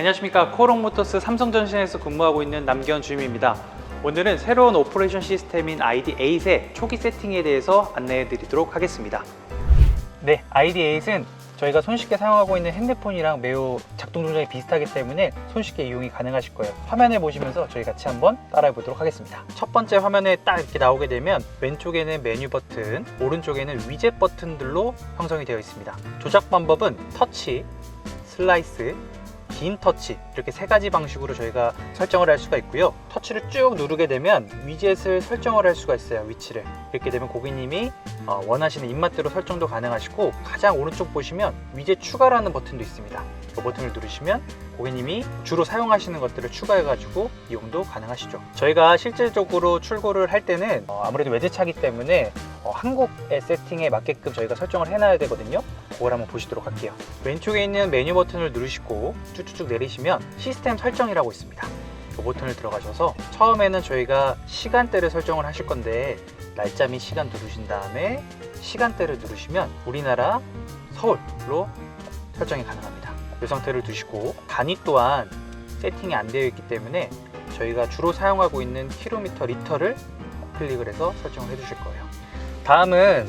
안녕하십니까 코롱모터스 삼성전신에서 근무하고 있는 남기현 주임입니다. 오늘은 새로운 오퍼레이션 시스템인 ID8의 초기 세팅에 대해서 안내해 드리도록 하겠습니다. 네, ID8은 저희가 손쉽게 사용하고 있는 핸드폰이랑 매우 작동 조작이 비슷하기 때문에 손쉽게 이용이 가능하실 거예요. 화면을 보시면서 저희 같이 한번 따라해 보도록 하겠습니다. 첫 번째 화면에 딱 이렇게 나오게 되면 왼쪽에는 메뉴 버튼, 오른쪽에는 위젯 버튼들로 형성이 되어 있습니다. 조작 방법은 터치, 슬라이스, 긴 터치 이렇게 세 가지 방식으로 저희가 설정을 할 수가 있고요. 터치를 쭉 누르게 되면 위젯을 설정을 할 수가 있어요 위치를. 이렇게 되면 고객님이 어, 원하시는 입맛대로 설정도 가능하시고 가장 오른쪽 보시면 위젯 추가라는 버튼도 있습니다. 이 버튼을 누르시면 고객님이 주로 사용하시는 것들을 추가해 가지고 이용도 가능하시죠. 저희가 실질적으로 출고를 할 때는 어, 아무래도 외제차기 때문에 어, 한국의 세팅에 맞게끔 저희가 설정을 해놔야 되거든요. 그걸 한번 보시도록 할게요. 왼쪽에 있는 메뉴 버튼을 누르시고 쭉 쭉쭉 내리시면 시스템 설정이라고 있습니다. 이 버튼을 들어가셔서 처음에는 저희가 시간대를 설정을 하실 건데 날짜 및 시간 누르신 다음에 시간대를 누르시면 우리나라 서울로 설정이 가능합니다. 이 상태를 두시고 단위 또한 세팅이 안 되어 있기 때문에 저희가 주로 사용하고 있는 킬로미터 리터를 클릭을 해서 설정을 해 주실 거예요. 다음은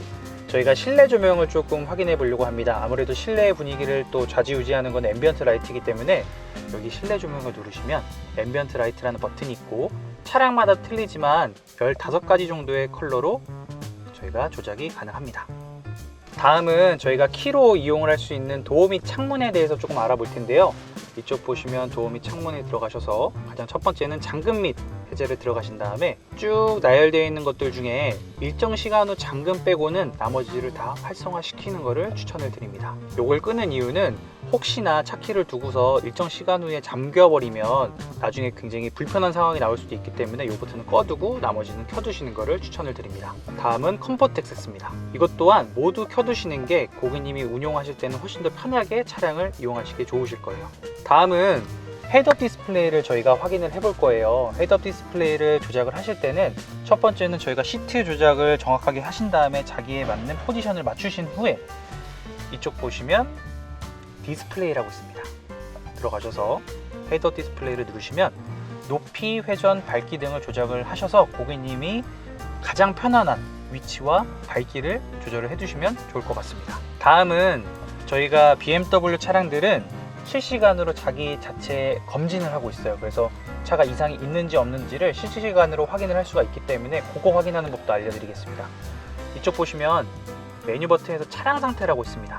저희가 실내 조명을 조금 확인해 보려고 합니다. 아무래도 실내 분위기를 또 좌지우지하는 건 앰비언트 라이트이기 때문에 여기 실내 조명을 누르시면 앰비언트 라이트라는 버튼이 있고 차량마다 틀리지만 15가지 정도의 컬러로 저희가 조작이 가능합니다. 다음은 저희가 키로 이용을 할 수 있는 도어미 창문에 대해서 조금 알아볼 텐데요. 이쪽 보시면 도어미 창문에 들어가셔서 가장 첫 번째는 잠금 및 해제를 들어가신 다음에 쭉 나열되어 있는 것들 중에 일정 시간 후 잠금 빼고는 나머지를 다 활성화시키는 것을 추천을 드립니다. 요걸 끄는 이유는 혹시나 차키를 두고서 일정 시간 후에 잠겨버리면 나중에 굉장히 불편한 상황이 나올 수도 있기 때문에 이 버튼은 꺼두고 나머지는 켜두시는 것을 추천을 드립니다. 다음은 컴포트 액세스입니다. 이것 또한 모두 켜두시는 게 고객님이 운용하실 때는 훨씬 더 편하게 차량을 이용하시기 좋으실 거예요. 다음은 헤드업 디스플레이를 저희가 확인을 해볼 거예요. 헤드업 디스플레이를 조작을 하실 때는 첫 번째는 저희가 시트 조작을 정확하게 하신 다음에 자기에 맞는 포지션을 맞추신 후에 이쪽 보시면 디스플레이라고 있습니다. 들어가셔서 헤드업 디스플레이를 누르시면 높이, 회전, 밝기 등을 조작을 하셔서 고객님이 가장 편안한 위치와 밝기를 조절을 해주시면 좋을 것 같습니다. 다음은 저희가 BMW 차량들은 실시간으로 자기 자체 검진을 하고 있어요. 그래서 차가 이상이 있는지 없는지를 실시간으로 확인을 할 수가 있기 때문에 그거 확인하는 법도 알려드리겠습니다. 이쪽 보시면 메뉴 버튼에서 차량 상태라고 있습니다.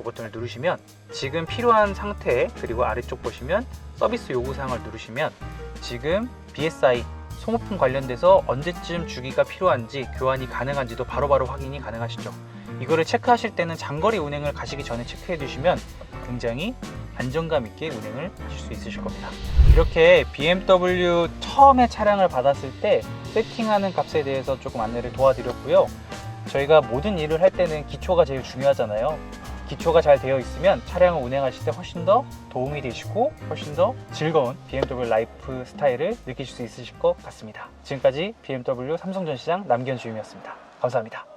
이 버튼을 누르시면 지금 필요한 상태 그리고 아래쪽 보시면 서비스 요구 사항을 누르시면 지금 BSI 소모품 관련돼서 언제쯤 주기가 필요한지 교환이 가능한지도 바로바로 확인이 가능하시죠. 이거를 체크하실 때는 장거리 운행을 가시기 전에 체크해 두시면 굉장히 안정감 있게 운행을 하실 수 있으실 겁니다. 이렇게 BMW 처음에 차량을 받았을 때 세팅하는 값에 대해서 조금 안내를 도와드렸고요. 저희가 모든 일을 할 때는 기초가 제일 중요하잖아요. 기초가 잘 되어 있으면 차량을 운행하실 때 훨씬 더 도움이 되시고 훨씬 더 즐거운 BMW 라이프 스타일을 느끼실 수 있으실 것 같습니다. 지금까지 BMW 삼성전시장 남기현 주임이었습니다. 감사합니다.